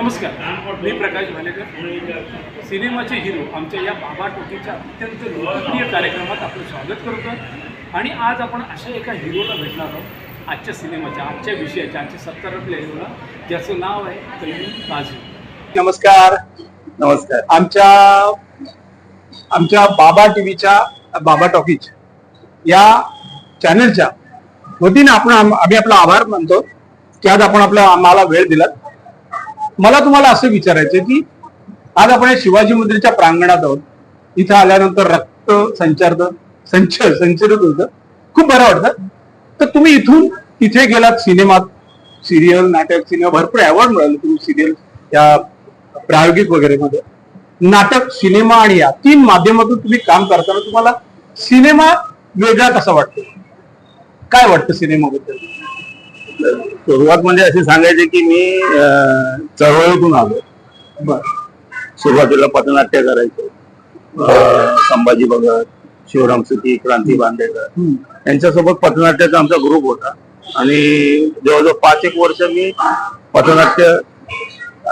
नमस्कार मी प्रकाश भालेकर. सिनेमाचे हिरो आमच्या या बाबा टोकीच्या अत्यंत लोकप्रिय कार्यक्रमात आपलं स्वागत करतो. आणि आज आपण अशा एका हिरोला भेटणार आहोत. आजच्या सिनेमाच्या आजच्या विषयाच्या आजच्या सत्तरातल्या हिरोला ज्याचं नाव आहे कैदी काझी नमस्कार. नमस्कार. आमच्या आमच्या बाबा टीव्हीच्या बाबा टॉकीज या चॅनलच्या वतीने आपण आम- आम्ही आपला आभार मानतो. की आज आपण आपला आम्हाला वेळ दिलात. मला तुम्हाला असं विचारायचं की आज आपण या शिवाजी मंदिरच्या प्रांगणात आहोत. इथं आल्यानंतर रक्त संचार संच संचरित होतं. खूप बरं वाटतं. तर तुम्ही इथून तिथे गेलात सिनेमात. सिरियल नाटक सिनेमा भरपूर अवॉर्ड मिळाले तुम्ही सिरियल या प्रायोगिक वगैरे मध्ये नाटक सिनेमा आणि या तीन माध्यमातून तुम्ही काम करताना तुम्हाला सिनेमा वेगळा कसा वाटतो? काय वाटतं सिनेमाबद्दल? सुरुवात म्हणजे अशी सांगायची की मी चळवळीतून आलो. सुरुवातीला पथनाट्य करायचो. संभाजी भगत शिवराम सुती क्रांती बांदेकर यांच्यासोबत पथनाट्याचा आमचा ग्रुप होता. आणि जवळजवळ पाच एक वर्ष मी पथनाट्य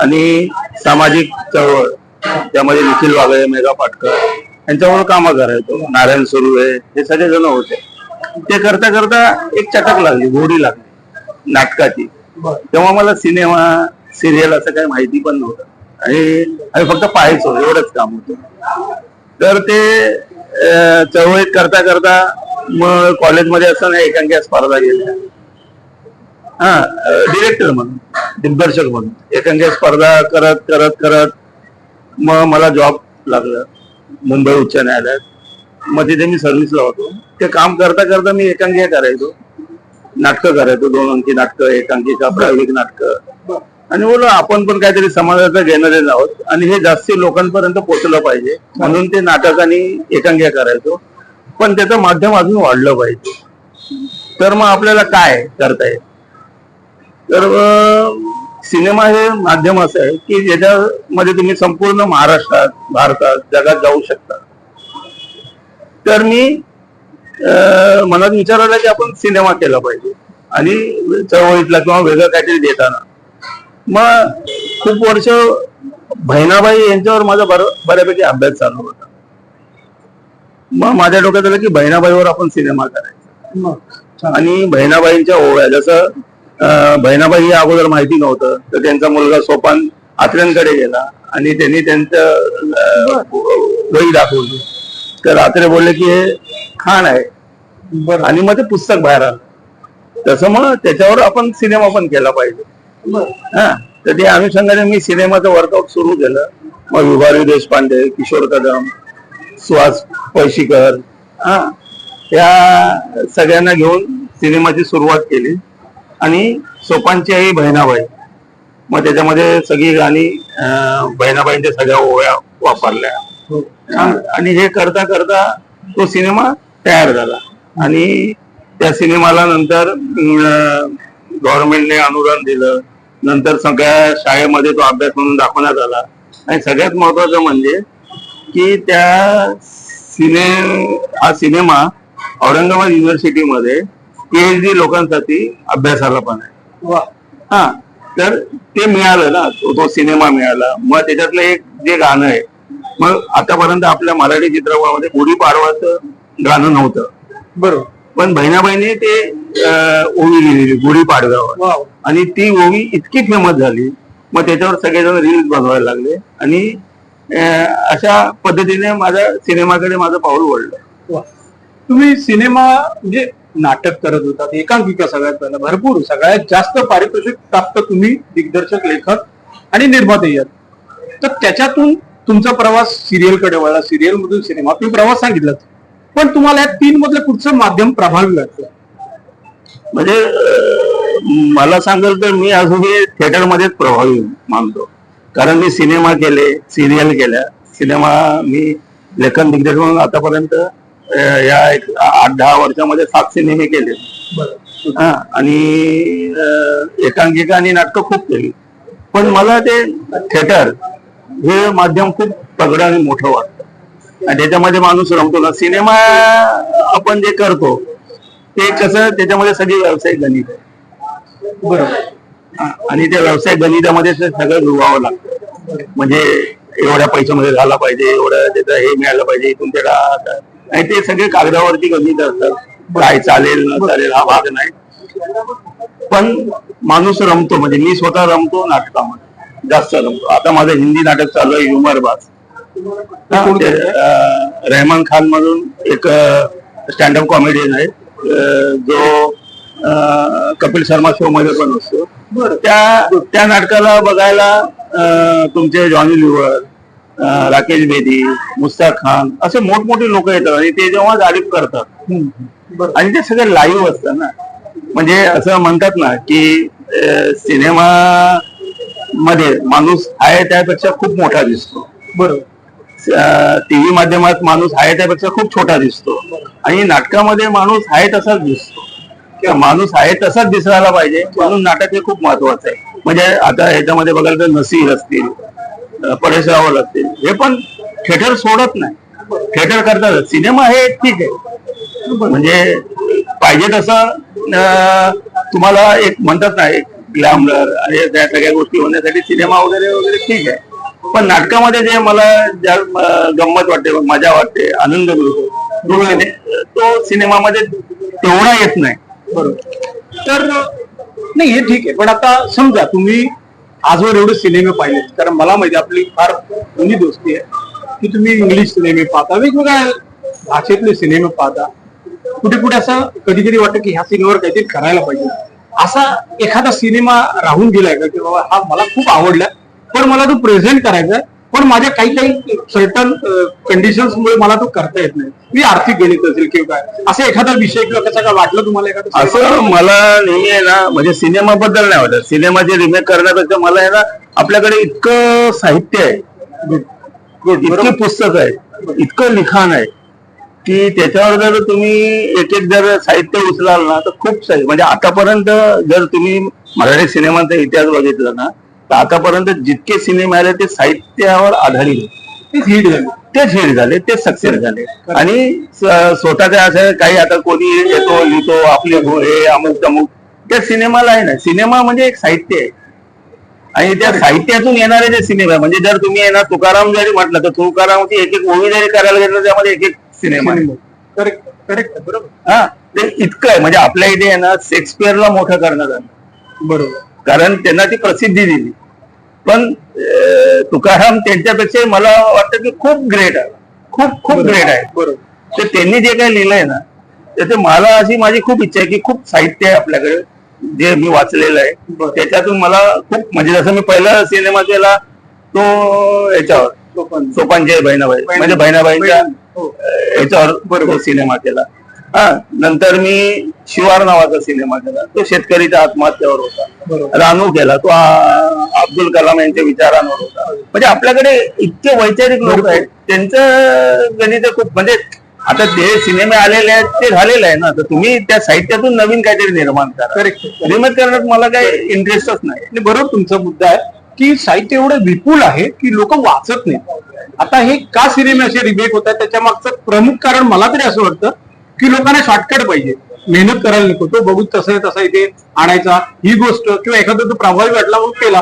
आणि सामाजिक चळवळ त्यामध्ये निखिल वागळे मेघा पाटकर यांच्याबरोबर कामं करायचो. नारायण सुर्वे हे सगळे जण होते. ते करता करता एक चटक लागली गोडी लागली. नाटकाची. तेव्हा मला सिनेमा सिरियल असं काही माहिती पण नव्हतं. आणि फक्त पाहायचो एवढंच काम होतं. तर ते चळवळीत करता करता मग कॉलेजमध्ये असताना एकांकी स्पर्धा घेतल्या हा डिरेक्टर म्हणून दिग्दर्शक म्हणून. एकांकी स्पर्धा करत करत करत मग मला जॉब लागलं मुंबई उच्च न्यायालयात. मग तिथे मी सर्व्हिसला होतो. ते काम करता करता मी एकांकी करायचो. नाटकं करायचो दोन अंकी नाटकं एक अंकीचा प्रायोगिक नाटकं. आणि बोला आपण पण काहीतरी समाजाचं घेणारे आहोत. आणि हे जास्ती लोकांपर्यंत पोहोचलं पाहिजे. म्हणून ते नाटक आणि एकांक्या करायचो. पण त्याचं माध्यम अजून वाढलं पाहिजे. तर मग आपल्याला काय करता येईल? तर सिनेमा हे माध्यम असं आहे की ज्याच्यामध्ये तुम्ही संपूर्ण महाराष्ट्रात भारतात जगात जाऊ शकता. तर मी मनात विचार आला की आपण सिनेमा केला पाहिजे. आणि चळवळीतला किंवा वेगळं काहीतरी देताना. मग खूप वर्ष बहिणाबाई यांच्यावर माझा बर बऱ्यापैकी अभ्यास चालू होता. मग माझ्या डोक्यात आलं की बहिणाबाईवर आपण सिनेमा करायचा. आणि बहिणाबाईंच्या ओव्या जसं बहिणाबाई हे अगोदर माहिती नव्हतं तर त्यांचा मुलगा सोपान आत्र्यांकडे गेला. आणि त्यांनी त्यांचं वही दाखवली. तर आत्रे बोलले की हे खाण आहे. आणि मग ते पुस्तक बाहेर आलं. तसं मग त्याच्यावर आपण सिनेमा पण केला पाहिजे. हा तर ते अनुषंगाने मी सिनेमाचं वर्कआउट सुरू केलं. मग विभारी देशपांडे किशोर कदम सुहास पैशीकर हा त्या सगळ्यांना घेऊन सिनेमाची सुरुवात केली. आणि सोपांची आई बहिणाबाई. मग त्याच्यामध्ये सगळी गाणी बहिणाबाईंच्या सगळ्या ओव्या वापरल्या. हा, आणि हे करता करता तो सिनेमा तयार झाला. आणि त्या सिनेमाला नंतर गव्हर्नमेंटने अनुदान दिलं. नंतर सगळ्या शाळेमध्ये तो अभ्यास म्हणून दाखवण्यात आला. आणि सगळ्यात महत्वाचं म्हणजे की त्या सिने हा सिनेमा औरंगाबाद युनिव्हर्सिटीमध्ये पीएचडी लोकांसाठी अभ्यासाला पण आहे. हा तर ते मिळालं ना तो तो सिनेमा मिळाला. मग त्याच्यातलं एक जे गाणं आहे मग आतापर्यंत आपल्या मराठी चित्रपटामध्ये गुढीपाडवाचं गाणं नव्हतं. बरोबर. पण बहिणाबाईने ते ओवी लिहिलेली गुढीपाडव्यावर वाव. आणि ती ओवी इतकी फेमस झाली. मग त्याच्यावर सगळेजण रील्स बनवायला लागले. आणि अशा पद्धतीने माझ्या सिनेमाकडे माझं पाऊल वळलं. तुम्ही सिनेमा म्हणजे नाटक करत होतात एकांकिका सगळ्यात पहिला भरपूर सगळ्यात जास्त पारितोषिक प्राप्त तुम्ही दिग्दर्शक लेखक आणि निर्माते तर त्याच्यातून तुमचा प्रवास सिरियलकडे वळला सिरियल मधून सिनेमा. तुम्ही प्रवास सांगितलात. पण तुम्हाला या तीन मधलं कुठचं माध्यम प्रभावी वाटतं म्हणजे मला सांगाल तर मी अजूनही थिएटरमध्येच प्रभावी मानतो. कारण मी सिनेमा केले सिरियल केल्या. सिनेमा मी लेखन दिग्दर्शक म्हणून आतापर्यंत या एक आठ दहा वर्षामध्ये सात सिनेमे केले. हा, आणि एकांकिका आणि नाटकं खूप केली. पण मला ते थिएटर हे माध्यम खूप तगडं आणि मोठं वाटतं. आणि त्याच्यामध्ये माणूस रमतो ना. सिनेमा आपण जे करतो ते कसं त्याच्यामध्ये सगळी व्यावसायिक गणित आहे. बरोबर. आणि त्या व्यवसाय गणितामध्ये सगळं जुळवावं लागतं. म्हणजे एवढ्या पैशामध्ये झाला पाहिजे एवढं त्याचं हे मिळालं पाहिजे इथून त्याला आणि ते सगळे कागदावरती गणित असतात काय चालेल न चालेल हा भाग नाही. पण माणूस रमतो. म्हणजे मी स्वतः रमतो नाटकामध्ये. जास्त रमतो. आता माझं हिंदी नाटक चालू आहे ह्युमर बाज अं, रहमान खान म्हणून एक स्टँडअप कॉमेडियन आहे. जो कपिल शर्मा शो मध्ये पण असतो. त्या त्या नाटकाला बघायला तुमचे जॉनी लिव्हर अं, राकेश बेदी मुस्ताक खान असे मोठमोठे लोक येतात आणि ते जेव्हा तारीफ करतात. आणि ते सगळं लाईव्ह असतं ना. म्हणजे असं म्हणतात ना की सिनेमा मध्ये माणूस आहे त्यापेक्षा खूप मोठा दिसतो. बरोबर. टीव्ही माध्यमात माणूस आहे त्यापेक्षा खूप छोटा दिसतो. आणि नाटकामध्ये माणूस आहे तसाच दिसतो. किंवा माणूस आहे तसाच दिसायला पाहिजे म्हणून नाटक हे खूप महत्वाचं आहे. म्हणजे आता ह्याच्यामध्ये बघायला तर नसीर असतील अं, परेश रावल असतील हे पण थिएटर सोडत नाही. थिएटर करतात. सिनेमा हे ठीक आहे. म्हणजे पाहिजे तसं अं, तुम्हाला एक म्हणतात ना एक ग्लॅमर आणि त्या सगळ्या गोष्टी होण्यासाठी सिनेमा वगैरे वगैरे ठीक आहे. पण नाटकामध्ये जे मला ज्या गंमत वाटते मजा वाटते आनंद मिळतो तो सिनेमामध्ये तेवढा येत नाही. बरोबर. तर नाही हे ठीक आहे पण आता समजा तुम्ही आजवर एवढे सिनेमे पाहिले कारण मला माहिती आपली फार जुनी दोस्ती आहे की तुम्ही इंग्लिश सिनेमे पाहता वेगवेगळ्या भाषेतले सिनेमे पाहता. कुठे कुठे असं कधी कधी वाटतं की ह्या सिनेमावर काहीतरी करायला पाहिजे. असा एखादा सिनेमा राहून गेलाय का की बाबा हा मला खूप आवडला पण मला तो प्रेझेंट करायचा पण माझ्या काही काही सर्टन कंडिशन्स मुळे मला तो करता येत नाही. मी आर्थिक गणित असेल किंवा काय असं एखादा विषय किंवा कसं काय वाटलं तुम्हाला एखादा असं मला नेहमी आहे ना म्हणजे सिनेमाबद्दल नाही वाटत सिनेमाचे रिमेक करण्यापेक्षा मला आहे ना आपल्याकडे इतकं साहित्य आहे. इतकी पुस्तक आहे. इतकं लिखाण आहे. की त्याच्यावर जर तुम्ही एक एक जर साहित्य उचलाल ना तर खूप साहित्य म्हणजे आतापर्यंत जर तुम्ही मराठी सिनेमाचा इतिहास बघितला ना तर आतापर्यंत जितके सिनेमे आले ते साहित्यावर आधारित. हिट झालं. तेच हिट झाले तेच सक्सेस झाले. आणि स्वतःच्या असं काही आता कोणी येतो लिहितो आपले हे अमुक तमुक. त्या सिनेमाला आहे. ना सिनेमा म्हणजे एक साहित्य आहे. आणि त्या साहित्यातून येणारे जे सिनेमा आहे, म्हणजे जर तुम्ही येणार तुकाराम जरी म्हटलं तर तुकारामची एक एक ओवी जरी करायला गेलं त्यामध्ये एक एक सिनेमा आहे. करेक्ट करेक्ट बरोबर. हा ते इतकं आहे. म्हणजे आपल्या इथे आहे ना शेक्सपियरला मोठं करण्यात आलं. बरोबर. कारण त्यांना ती प्रसिद्धी दिली. पण तुकाराम त्यांच्यापेक्षा मला वाटतं की खूप ग्रेट आहे. खूप खूप ग्रेट आहे. बरोबर. तर त्यांनी जे काही लिहिलंय ना तर ते मला अशी माझी खूप इच्छा आहे की खूप साहित्य आहे आपल्याकडे जे मी वाचलेलं आहे. त्याच्यातून मला खूप म्हणजे जसं मी पहिला सिनेमा केला तो याच्यावर सोपान. सोपानचे बहिणाबाई म्हणजे बहिणाबाईंच्या हो. याच्यावर तो सिनेमा केला. हा नंतर मी शिवार नावाचा सिनेमा केला. तो शेतकरीच्या आत्महत्यावर होता. रानू केला. तो अब्दुल कलाम यांच्या विचारांवर होता. म्हणजे आपल्याकडे इतके वैचारिक लोक आहेत. त्यांचं गणित खूप म्हणजे आता ते सिनेमे आलेले आहेत ते झालेले आहे ना. तर तुम्ही त्या साहित्यातून नवीन काहीतरी निर्माण करा. करेक्ट रिमेक करण्यात मला काही इंटरेस्टच नाही. आणि बरोबर तुमचा मुद्दा आहे की साहित्य एवढं विपुल आहे की लोक वाचत नाही आता हे का सिनेमे असे रिमेक होत आहेत? त्याच्या मागचं प्रमुख कारण मला तरी असं वाटतं की लोकांना शॉर्टकट पाहिजे. मेहनत करायला नको. तो बघू तसं आहे तसा इथे आणायचा. ही गोष्ट किंवा एखादा तो प्रभावी वाटला म्हणून केला.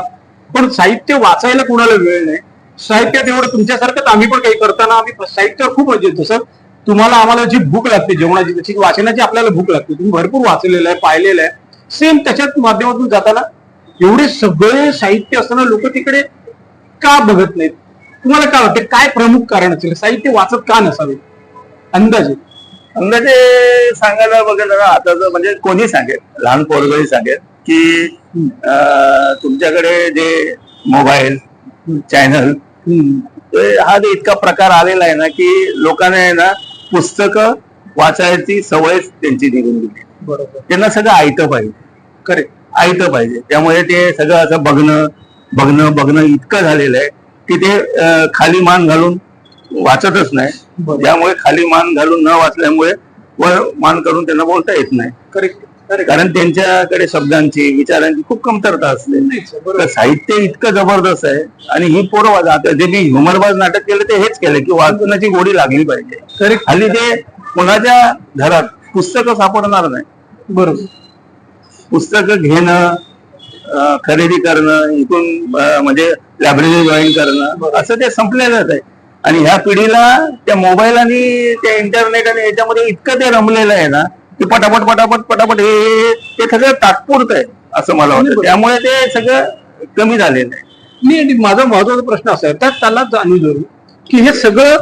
पण साहित्य वाचायला कुणाला वेळ नाही. साहित्यात एवढं तुमच्यासारखंच आम्ही पण काही करताना आम्ही साहित्यावर खूप मजा येतो जसं तुम्हाला आम्हाला जी भूक लागते जेवणाची तशी वाचनाची आपल्याला भूक लागते. तुम्ही भरपूर वाचलेलं आहे पाहिलेलं आहे. सेम त्याच्यात माध्यमातून जाताना एवढे सगळे साहित्य असताना लोक तिकडे का बघत नाहीत? तुम्हाला काय वाटते? काय प्रमुख कारण असेल? साहित्य वाचत का नसावे? अंदाजे. अंदाजे सांगायला ना आता म्हणजे कोणी सांगेल लहान पोरगही सांगेल की तुमच्याकडे जे मोबाईल चॅनल हा जो इतका प्रकार आलेला आहे ना की लोकांना आहे ना पुस्तकं वाचायची सवय त्यांची निघून गेली. बरोबर. त्यांना सगळं ऐकतं पाहिजे. करेक्ट ऐकतं पाहिजे. त्यामुळे ते सगळं असं बघणं बघणं बघणं इतकं झालेलं आहे की ते खाली मान घालून वाचतच नाही. त्यामुळे खाली मान घालून न वाचल्यामुळे वर मान करून त्यांना बोलता येत नाही. करेक्ट कारण त्यांच्याकडे शब्दांची विचारांची खूप कमतरता असते. साहित्य इतकं जबरदस्त आहे आणि ही पोरं आता जे मी ह्युमरबाज नाटक केलं ते हेच केलं की वाचनाची गोडी लागली पाहिजे. हल्ली ते कोणाच्या घरात पुस्तकं सापडणार नाही. बरोबर. पुस्तकं घेणं खरेदी करणं इथून म्हणजे लायब्ररी जॉईन करणं असं ते संपलेलंच आहे. आणि ह्या पिढीला त्या मोबाईल आणि त्या इंटरनेट आणि याच्यामध्ये इतकं ते रमलेलं आहे ना की पटापट पटापट पटापट हे ते सगळं तात्पुरतं आहे असं मला वाटतं. त्यामुळे ते सगळं कमी झालेलं आहे. नाही आणि माझा महत्त्वाचा प्रश्न असा आहे त्यात त्याला जाणून धरू की हे सगळं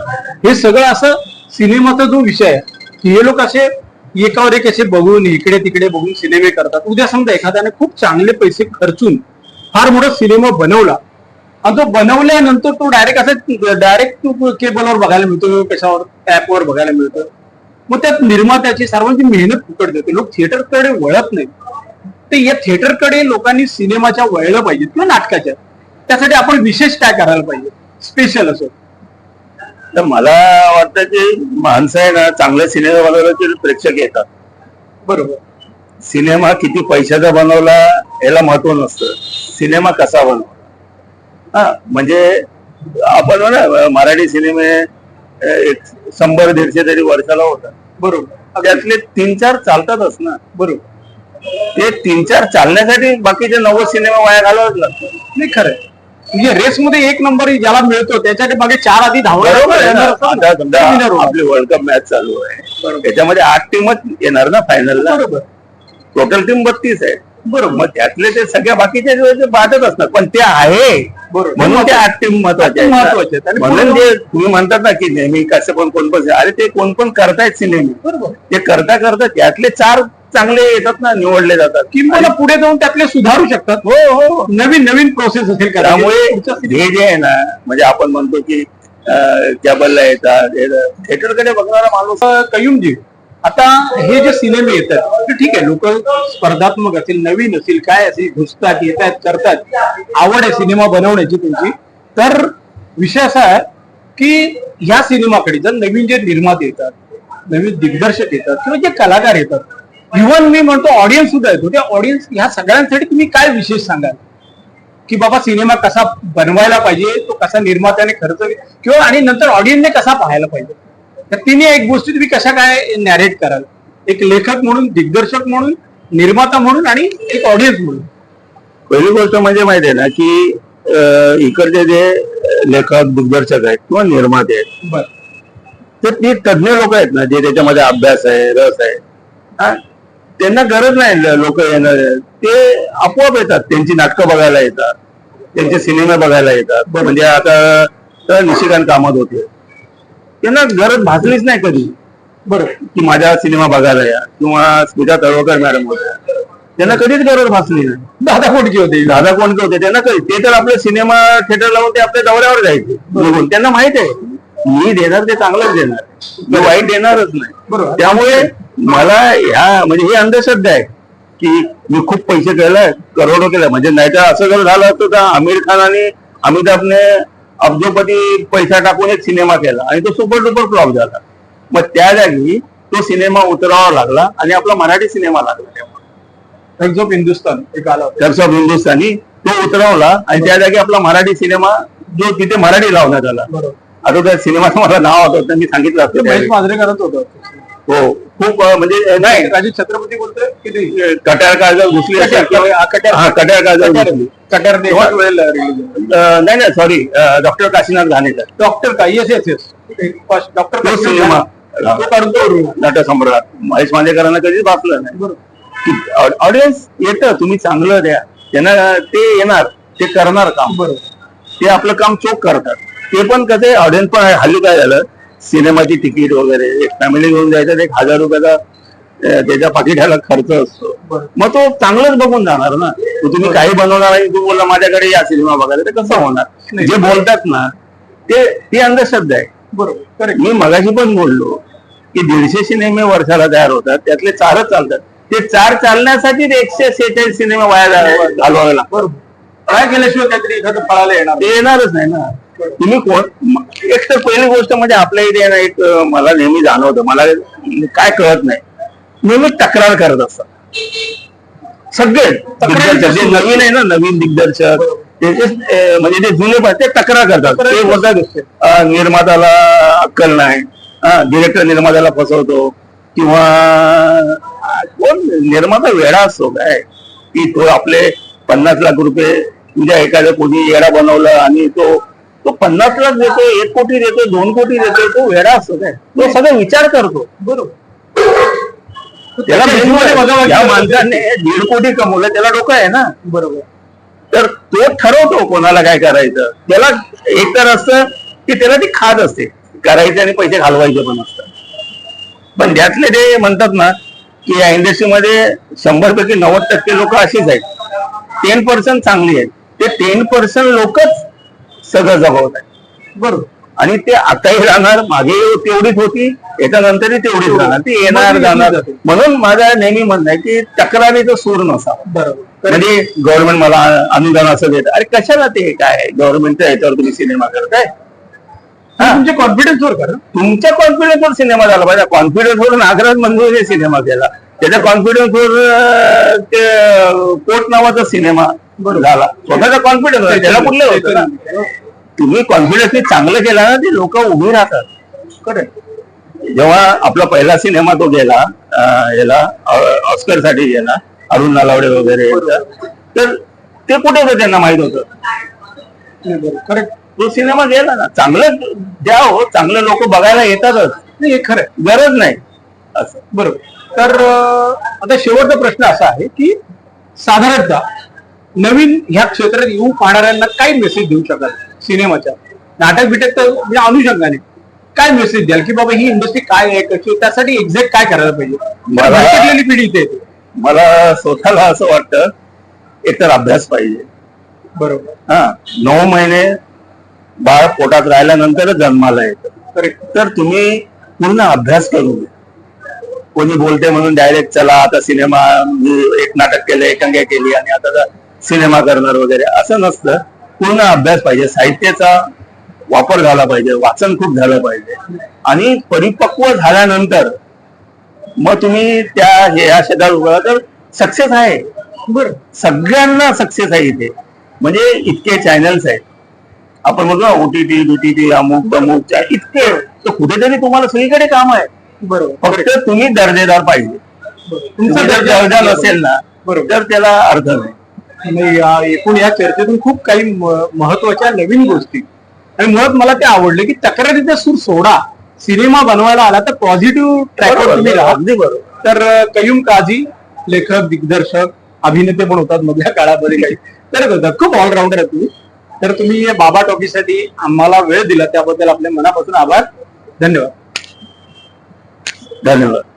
हे सगळं असं सिनेमाचा जो विषय आहे की हे लोक असे एकावर एक असे बघून इकडे तिकडे बघून सिनेमे करतात. उद्या समजा एखाद्याने खूप चांगले पैसे खर्चून फार मोठा सिनेमा बनवला आणि तो बनवल्यानंतर तो डायरेक्ट असं डायरेक्ट केबलवर बघायला मिळतो कशावर ऍपवर बघायला मिळतो. मग त्यात निर्मात्याची सर्वांची मेहनत फुकट देते. लोक थिएटरकडे वळत नाही तर या थिएटरकडे लोकांनी सिनेमाच्या वळलं पाहिजे किंवा नाटकाच्या. त्यासाठी आपण विशेष काय करायला पाहिजे? स्पेशल असं. तर मला वाटतं की माणसं आहे ना चांगल्या सिनेमा बनवण्याचे प्रेक्षक येतात. बरोबर. सिनेमा किती पैशाचा बनवला याला महत्त्व नसतं. सिनेमा कसा बनवला हा म्हणजे आपण ना मराठी सिनेमे एक शंभर दीडशे तरी वर्षाला होतात. बरोबर. त्यातले तीन चार चालतातच ना. बरोबर. ते तीन चार चालण्यासाठी बाकीचे नव्वद सिनेमा वाया घालावंच लागतं नाही खरंय म्हणजे रेस मध्ये एक नंबर ज्याला मिळतो त्याच्यासाठी बाकी चार आधी धावणार आपली वर्ल्ड कप मॅच चालू आहे. त्याच्यामध्ये आठ टीमच येणार ना फायनलला टोटल टीम बत्तीस आहे. बरोबर. मग त्यातले ते सगळ्या बाकीचे जे ते बादच असणार. पण ते आहे. म्हणून त्या. महत्त्वाच्या आहेत. आणि म्हणून जे तुम्ही म्हणतात ना की नेहमी कसं पण कोण पण अरे ते कोण पण करतायत सिनेमे ते करता करता त्यातले चार चांगले येतात ना निवडले जातात. किंवा पुढे जाऊन त्यातले सुधारू शकतात. हो हो नवीन नवीन प्रोसेस असेल त्यामुळे हे जे आहे ना म्हणजे आपण म्हणतो की कॅबलला येतात थिएटरकडे बघणारा माणूस कयुमजी. आता हे जे सिनेमे येतात ते ठीक आहे लोक स्पर्धात्मक असेल नवीन असेल काय असेल घुसतात येतात करतात आवड आहे सिनेमा बनवण्याची त्यांची. तर विषय असा आहे की ह्या सिनेमाकडे जर नवीन जे निर्माते येतात नवीन दिग्दर्शक येतात किंवा जे कलाकार येतात इव्हन मी म्हणतो ऑडियन्स सुद्धा येतो. त्या ऑडियन्स ह्या सगळ्यांसाठी तुम्ही काय विशेष सांगाल? की बाबा सिनेमा कसा बनवायला पाहिजे तो कसा निर्मात्याने खर्च किंवा आणि नंतर ऑडियन्सने कसा पाहायला पाहिजे? तर तिन्ही एक गोष्टी तुम्ही कशा काय नॅरेट कराल? एक लेखक म्हणून दिग्दर्शक म्हणून निर्माता म्हणून आणि एक ऑडियन्स म्हणून. पहिली गोष्ट म्हणजे माहिती आहे ना की इकडचे जे लेखक दिग्दर्शक आहेत किंवा निर्माते आहेत ते ते तज्ञ लोक आहेत ना जे त्याच्यामध्ये अभ्यास आहे रस आहे. हा? त्यांना गरज नाही लोक येणार ते आपोआप येतात. त्यांची नाटकं बघायला येतात. त्यांचे सिनेमे बघायला येतात. म्हणजे आता निशिकांत कामत होते. त्यांना गरज भासलीच नाही कधी. बरोबर. की माझा सिनेमा बघायला या किंवा स्मिता तळवकर मॅडम होत्या. त्यांना कधीच गरज भासली नाही. दादा कोणकी होते? दादा कोणते होते? त्यांना कधी ते तर आपले सिनेमा थिएटर लावून ते आपल्या दौऱ्यावर जायचे. निघून. त्यांना माहीत आहे. मी देणार ते चांगलंच देणार. मी वाईट देणारच नाही. त्यामुळे मला ह्या म्हणजे ही अंधश्रद्धा आहे की मी खूप पैसे केलाय करोडो केलाय म्हणजे नाही तर असं जर झालं असतं तर आमिर खान आणि अमिताभने अब्जोपती पैसा टाकून एक सिनेमा केला आणि तो सुपर डुपर फ्लॉप झाला. मग त्या जागी तो सिनेमा उतरावा लागला आणि आपला मराठी सिनेमा लागला. तेव्हा. टाइम्स ऑफ हिंदुस्तान एक आला होता. चर्च ऑफ हिंदुस्थानी तो उतरवला आणि त्या जागी आपला मराठी सिनेमा जो तिथे मराठी लावण्यात आला. आता त्या सिनेमाचं मला नाव आठवत मी सांगितलं असतं महेश त्यावेळी. मांजरेकरच होतं. हो. खूप म्हणजे नाही. राजू छत्रपती बोलतोय की नाही? कट्याळ काळजात घुसली हा, कट्याळ काळजात. घुसली. कट्यार नाही. नाही sorry doctor Kashinath Ghanekar. Doctor का? Yes yes yes doctor cinema उडवला. नटसम्राट महेश मांजेकरांना कधीच भासलं नाही. बरोबर. ऑडियन्स येतं तुम्ही चांगलं द्या. त्यांना ते येणार ते करणार काम. बरोबर. ते आपलं काम चोख करतात. ते पण कसं ऑडियन्स पण. हल्ली काय झालं सिनेमाची तिकीट वगैरे एक फॅमिली घेऊन जायचं एक हजार रुपयाचा त्याच्या पाकिटाला खर्च असतो. मग तो चांगलंच बघून जाणार ना. तो तुम्ही काही बनवणार आणि तू बोलला माझ्याकडे या सिनेमा बघायला. ते कसं होणार? नाही. जे बोलतात ना ते ती अंधश्रद्धा आहे. बरोबर. मी मगाशी पण बोललो की दीडशे सिनेमे वर्षाला तयार होतात त्यातले चारच चालतात. ते चार चालण्यासाठी एकशे सेहेचाळीस सिनेमे वाया घालवावे लागतात. बरोबर. काय केल्याशिवाय काहीतरी एखादं फळाला येणार. ते येणारच नाही ना. तुम्ही कोण? एक तर पहिली गोष्ट म्हणजे आपल्या इथे ना एक मला नेहमी जाणवतं. मला काय कळत नाही. नेहमी तक्रार करत असतात. सगळे दिग्दर्शक जे नवीन आहे ना नवीन दिग्दर्शक म्हणजे जे जुने पण ते तक्रार करतात. ते बोलतात निर्मात्याला अक्कल नाही. डिरेक्टर निर्मात्याला फसवतो. किंवा कोण? निर्माता वेळा असतो काय? की तो आपले पन्नास लाख रुपये तुझ्या एखाद्या कोणी येडा बनवला आणि तो तो पन्नास लाख देतो एक कोटी देतो दोन कोटी देतो तो वेडा असतो काय? तो सगळं विचार करतो. बरोबर. त्याला या. माणसाने दीड कोटी कमवलं त्याला डोकं आहे ना? बरोबर. तर तो ठरवतो कोणाला काय करायचं. त्याला एक तर असतं की त्याला ती खात असते. करायचे आणि पैसे घालवायचे पण असतात. पण त्यातले ते म्हणतात ना की या इंडस्ट्रीमध्ये शंभर पैकी नव्वद टक्के लोक अशीच आहेत. टेन पर्सेंट चांगली आहेत. ते टेन पर्सेंट लोकच सगळं जगवत आहेत बरोबर. आणि ते आताही राहणार मागे तेवढीच होती याच्यानंतरही तेवढीच राहणार. ती येणार जाणार. म्हणून माझा नेहमी म्हणणं आहे की तक्रारीचा सूर नसावा. बरोबर. म्हणजे गव्हर्नमेंट मला अनुदान असं देत. अरे कशाला ते काय? गव्हर्नमेंटच्या ह्याच्यावर तुम्ही सिनेमा करताय? हा. तुमचे कॉन्फिडन्सवर करा. तुमच्या कॉन्फिडन्सवर सिनेमा झाला पाहिजे. कॉन्फिडन्सवर नागराज मंजूरने सिनेमा केला त्याच्या कॉन्फिडन्सवर ते कोट नावाचा सिनेमा झाला. स्वतःचा कॉन्फिडन्स त्याला कुठलं होतं ना? तुम्ही कॉन्फिडन्सने चांगलं केला ना ते लोक उभी राहतात. करेक्ट जेव्हा आपला पहिला सिनेमा तो गेला याला ऑस्करसाठी गेला अरुण नलावडे वगैरे तर ते कुठे होतं त्यांना माहीत होतं? करेक्ट तो सिनेमा गेला ना. चांगलं द्या हो चांगले लोक बघायला येतातच. नाही हे खरं. गरज नाही. असं. बरोबर. तर आता शेवटचा प्रश्न असा आहे की साधारणतः नवीन ह्या क्षेत्रात येऊ पाहणाऱ्यांना काय मेसेज देऊ शकाल सिनेमाच्या? नाटक बिटक तर म्हणजे अनुषंगाने. काय मेसेज द्याल की बाबा ही इंडस्ट्री काय आहे कशी त्यासाठी एक्झॅक्ट काय करायला पाहिजे? पिढी इथे मला स्वतःला असं वाटतं एकतर अभ्यास पाहिजे. बरोबर. हा नऊ महिने बाळ पोटात राहिल्यानंतरच जन्माला येतं. तर तुम्ही पूर्ण अभ्यास करून. कोणी बोलते म्हणून डायरेक्ट चला आता सिनेमा एक नाटक केलं एकांग्या केली आणि आता सिनेमा करणार वगैरे असं नसतं. पूर्ण अभ्यास पाहिजे. साहित्याचा वापर झाला पाहिजे वाचन खूप झालं पाहिजे. आणि परिपक्व झाल्यानंतर मग तुम्ही त्या हे- या क्षेत्रात उभा तर सक्सेस आहे. बरं. सगळ्यांना सक्सेस आहे इथे. म्हणजे इतके चॅनल्स आहेत. आपण म्हणतो ओटीटी बीटीटी अमुक च्या इतके. तर कुठेतरी तुम्हाला सगळीकडे काम आहे. फक्त तुम्ही दर्जेदार पाहिजे. तुमचा दर्जा नसेल ना बरोबर. तर त्याला अर्थ नाही. एकूण या चर्चेतून खूप काही महत्त्वाच्या नवीन गोष्टी. आणि मुळात मला ते आवडले की तक्रारीचा सूर सोडा. सिनेमा बनवायला आला तर पॉझिटिव्ह ट्रॅकवर तुम्ही राहा. तर कयूम काझी लेखक दिग्दर्शक अभिनेते पण होतात मधल्या काळामध्ये काही. तर होतात खूप ऑलराऊंडर आहे तुम्ही. तर तुम्ही बाबा टॉकीसाठी आम्हाला वेळ दिला त्याबद्दल आपल्या मनापासून आभार. धन्यवाद. धन्यवाद